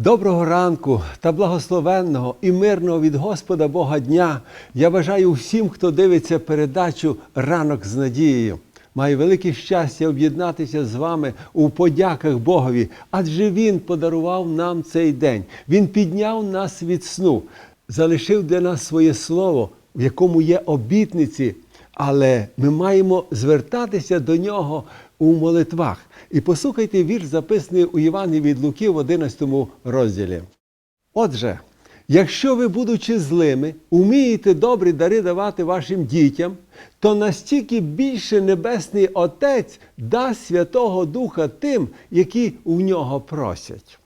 Доброго ранку та благословенного і мирного від Господа Бога дня. Я бажаю всім, хто дивиться передачу Ранок з надією. Маю велике щастя об'єднатися з вами у подяках Богові, адже Він подарував нам цей день. Він підняв нас від сну, залишив для нас своє слово, в якому є обітниці, але ми маємо звертатися до нього у молитвах. І послухайте вірш, записаний у Івані від Луки в 11 розділі. Отже, якщо ви, будучи злими, умієте добрі дари давати вашим дітям, то настільки більше Небесний Отець дасть Святого Духа тим, які у нього просять.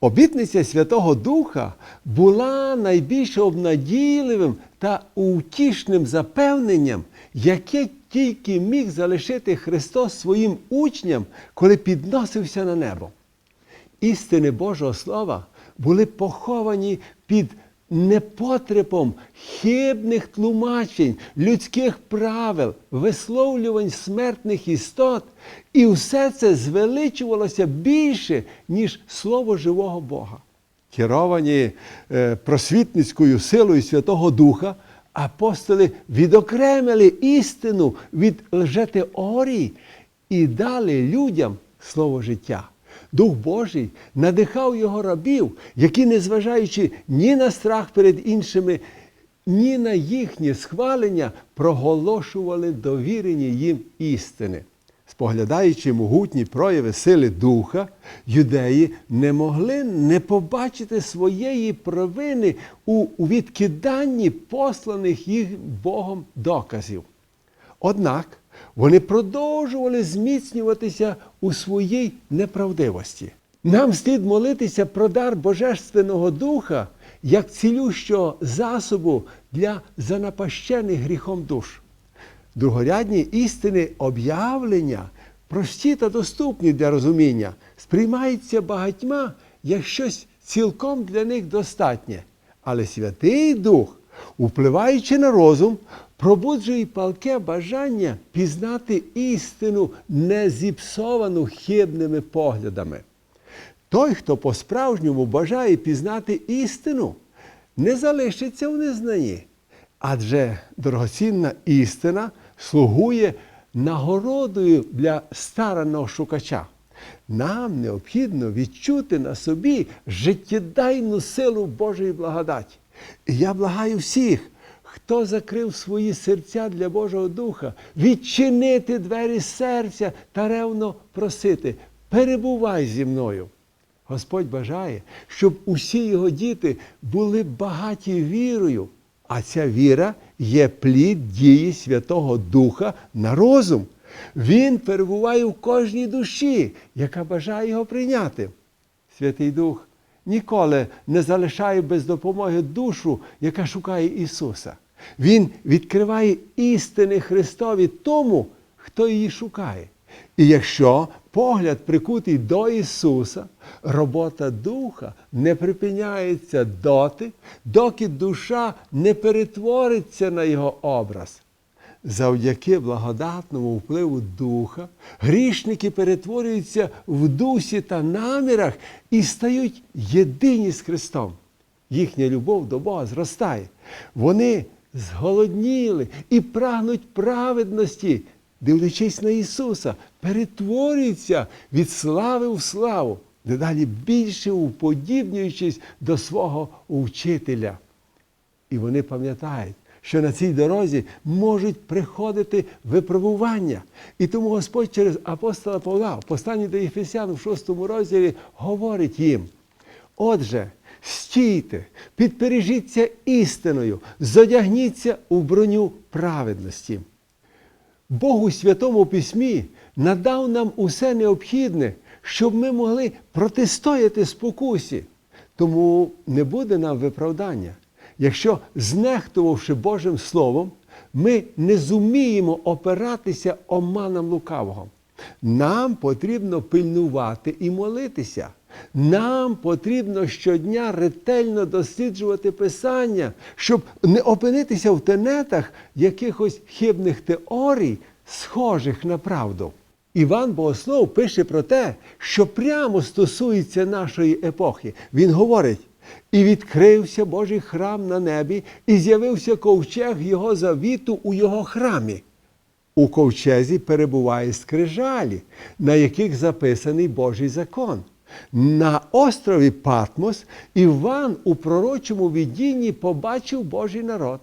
Обітниця Святого Духа була найбільш обнадійливим та утішним запевненням, яке тільки міг залишити Христос своїм учням, коли підносився на небо. Істини Божого Слова були поховані під непотребом хибних тлумачень, людських правил, висловлювань смертних істот, і все це звеличувалося більше, ніж слово живого Бога. Керовані е, просвітницькою силою Святого Духа, апостоли відокремили істину від лжетеорії і дали людям слово життя. Дух Божий надихав його рабів, які, незважаючи ні на страх перед іншими, ні на їхнє схвалення, проголошували довірені їм істини. Споглядаючи могутні прояви сили Духа, юдеї не могли не побачити своєї провини у відкиданні посланих їх Богом доказів. Однак вони продовжували зміцнюватися у своїй неправдивості. Нам слід молитися про дар Божественного Духа як цілющого засобу для занапащених гріхом душ. Другорядні істини об'явлення, прості та доступні для розуміння, сприймаються багатьма як щось цілком для них достатнє. Але Святий Дух, впливаючи на розум, пробуджує палке бажання пізнати істину, не зіпсовану хибними поглядами. Той, хто по-справжньому бажає пізнати істину, не залишиться в незнанні. Адже дорогоцінна істина слугує нагородою для стараного шукача. Нам необхідно відчути на собі життєдайну силу Божої благодаті. І я благаю всіх, хто закрив свої серця для Божого Духа, відчинити двері серця та ревно просити: перебувай зі мною. Господь бажає, щоб усі його діти були багаті вірою, а ця віра є плід дії Святого Духа на розум. Він перебуває в кожній душі, яка бажає його прийняти. Святий Дух ніколи не залишає без допомоги душу, яка шукає Ісуса. Він відкриває істини Христові тому, хто її шукає. І якщо погляд прикутий до Ісуса, робота Духа не припиняється доти, доки душа не перетвориться на Його образ. Завдяки благодатному впливу Духа грішники перетворюються в дусі та намірах і стають єдині з Христом. Їхня любов до Бога зростає. Вони зголодніли і прагнуть праведності, дивлячись на Ісуса, перетворюються від слави в славу, дедалі більше уподібнюючись до свого учителя. І вони пам'ятають, що на цій дорозі можуть приходити випробування. І тому Господь через апостола Павла в посланні до Єфесян в 6 розділі говорить їм: отже, стійте, підпережіться істиною, зодягніться у броню праведності. Бог у Святому Письмі надав нам усе необхідне, щоб ми могли протистояти спокусі. Тому не буде нам виправдання. Якщо, знехтувавши Божим Словом, ми не зуміємо опиратися оманом лукавого. Нам потрібно пильнувати і молитися. Нам потрібно щодня ретельно досліджувати Писання, щоб не опинитися в тенетах якихось хибних теорій, схожих на правду. Іван Богослов пише про те, що прямо стосується нашої епохи. Він говорить: і відкрився Божий храм на небі, і з'явився ковчег Його завіту у його храмі. У ковчезі перебуває скрижалі, на яких записаний Божий закон. На острові Патмос Іван у пророчому видінні побачив Божий народ.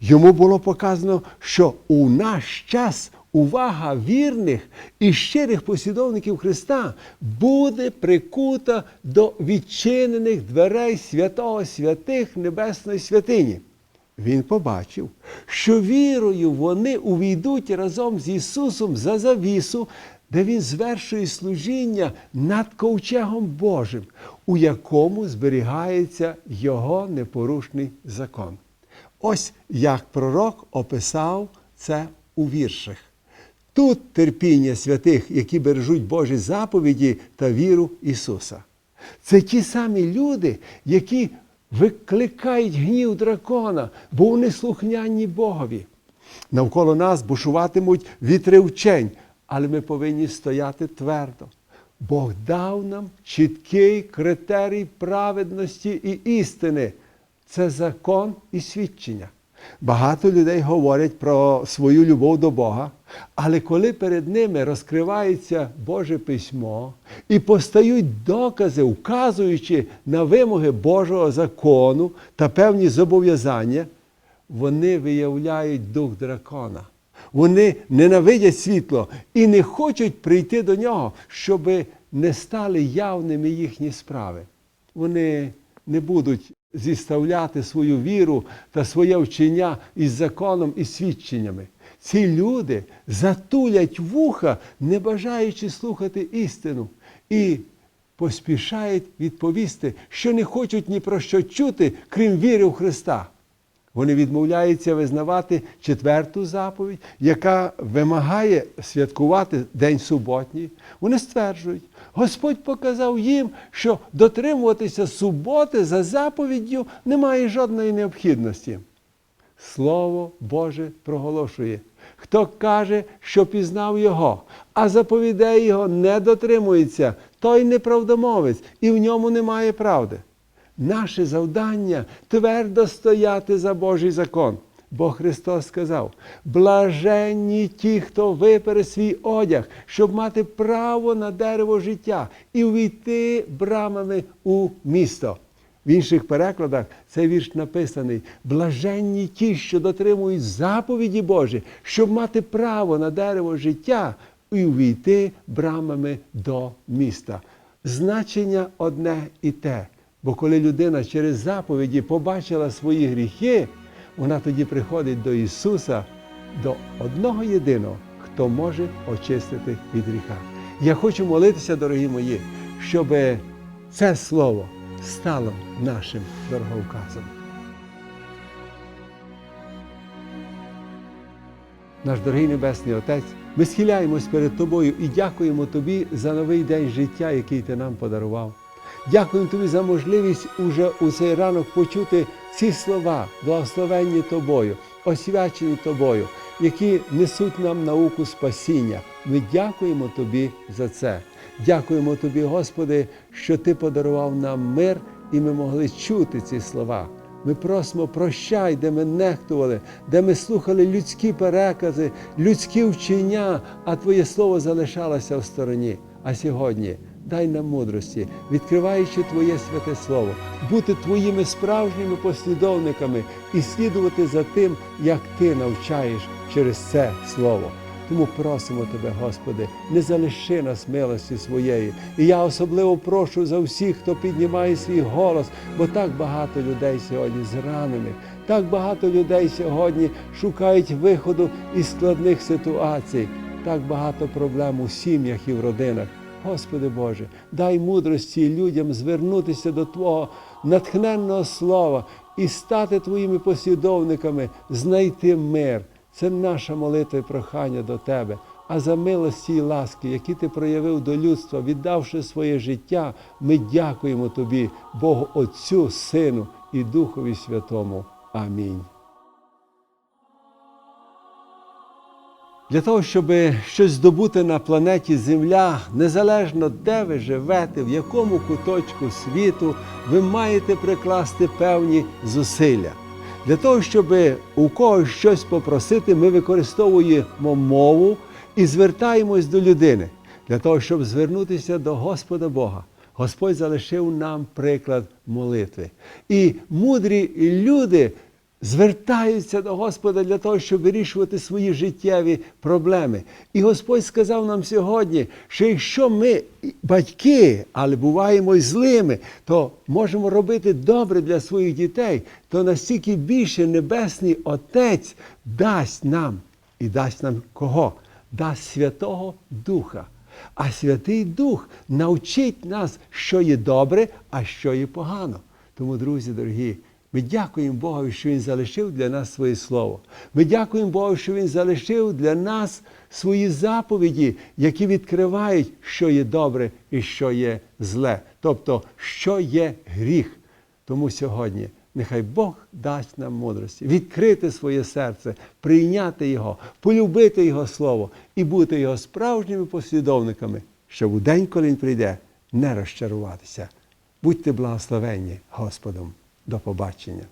Йому було показано, що у наш час увага вірних і щирих послідовників Христа буде прикута до відчинених дверей святого святих Небесної святині. Він побачив, що вірою вони увійдуть разом з Ісусом за завісу, де Він звершує служіння над ковчегом Божим, у якому зберігається Його непорушний закон. Ось як пророк описав це у віршах. Тут терпіння святих, які бережуть Божі заповіді та віру Ісуса. Це ті самі люди, які викликають гнів дракона, бо вони слухняні Богові. Навколо нас бушуватимуть вітри вчень, але ми повинні стояти твердо. Бог дав нам чіткий критерій праведності і істини. Це закон і свідчення. Багато людей говорять про свою любов до Бога, але коли перед ними розкривається Боже письмо і постають докази, вказуючи на вимоги Божого закону та певні зобов'язання, вони виявляють дух дракона. Вони ненавидять світло і не хочуть прийти до нього, щоб не стали явними їхні справи. Вони не будуть зіставляти свою віру та своє вчення із законом і свідченнями. Ці люди затулять вуха, не бажаючи слухати істину, і поспішають відповісти, що не хочуть ні про що чути, крім віри в Христа. Вони відмовляються визнавати четверту заповідь, яка вимагає святкувати День суботній. Вони стверджують, Господь показав їм, що дотримуватися суботи за заповіддю немає жодної необхідності. Слово Боже проголошує. Хто каже, що пізнав Його, а заповідей Його не дотримується, той неправдомовець, і в ньому немає правди. Наше завдання твердо стояти за Божий закон. Бо Христос сказав: блаженні ті, хто випере свій одяг, щоб мати право на дерево життя і увійти брамами у місто. В інших перекладах цей вірш написаний: блаженні ті, що дотримують заповіді Божі, щоб мати право на дерево життя і увійти брамами до міста. Значення одне і те. Бо коли людина через заповіді побачила свої гріхи, вона тоді приходить до Ісуса, до одного єдиного, хто може очистити від гріха. Я хочу молитися, дорогі мої, щоб це слово стало нашим дороговказом. Наш дорогий Небесний Отець, ми схиляємось перед Тобою і дякуємо Тобі за новий день життя, який Ти нам подарував. Дякуємо тобі за можливість уже у цей ранок почути ці слова, благословенні тобою, освячені тобою, які несуть нам науку спасіння. Ми дякуємо тобі за це. Дякуємо тобі, Господи, що Ти подарував нам мир, і ми могли чути ці слова. Ми просимо прощай, де ми нехтували, де ми слухали людські перекази, людські вчення, а Твоє Слово залишалося в стороні. А сьогодні дай нам мудрості, відкриваючи Твоє святе Слово, бути Твоїми справжніми послідовниками і слідувати за тим, як Ти навчаєш через це Слово. Тому просимо Тебе, Господи, не залиши нас милості своєї. І я особливо прошу за всіх, хто піднімає свій голос, бо так багато людей сьогодні зранених, так багато людей сьогодні шукають виходу із складних ситуацій, так багато проблем у сім'ях і в родинах. Господи Боже, дай мудрості людям звернутися до Твого натхненного слова і стати Твоїми послідовниками, знайти мир. Це наша молитва і прохання до Тебе. А за милості і ласки, які ти проявив до людства, віддавши своє життя, ми дякуємо Тобі, Богу Отцю, Сину і Духові Святому. Амінь. Для того, щоб щось здобути на планеті Земля, незалежно де ви живете, в якому куточку світу, ви маєте прикласти певні зусилля. Для того, щоб у когось щось попросити, ми використовуємо мову і звертаємось до людини. Для того, щоб звернутися до Господа Бога. Господь залишив нам приклад молитви. І мудрі люди звертаються до Господа для того, щоб вирішувати свої життєві проблеми. І Господь сказав нам сьогодні, що якщо ми батьки, але буваємо й злими, то можемо робити добре для своїх дітей, то настільки більше Небесний Отець дасть нам і дасть нам кого? Дасть Святого Духа. А Святий Дух навчить нас, що є добре, а що є погано. Тому, друзі дорогі, ми дякуємо Богу, що Він залишив для нас своє слово. Ми дякуємо Богу, що Він залишив для нас свої заповіді, які відкривають, що є добре і що є зле, тобто, що є гріх. Тому сьогодні нехай Бог дасть нам мудрості, відкрити своє серце, прийняти Його, полюбити Його Слово і бути Його справжніми послідовниками, щоб у день, коли Він прийде, не розчаруватися. Будьте благословенні Господом. До побачення.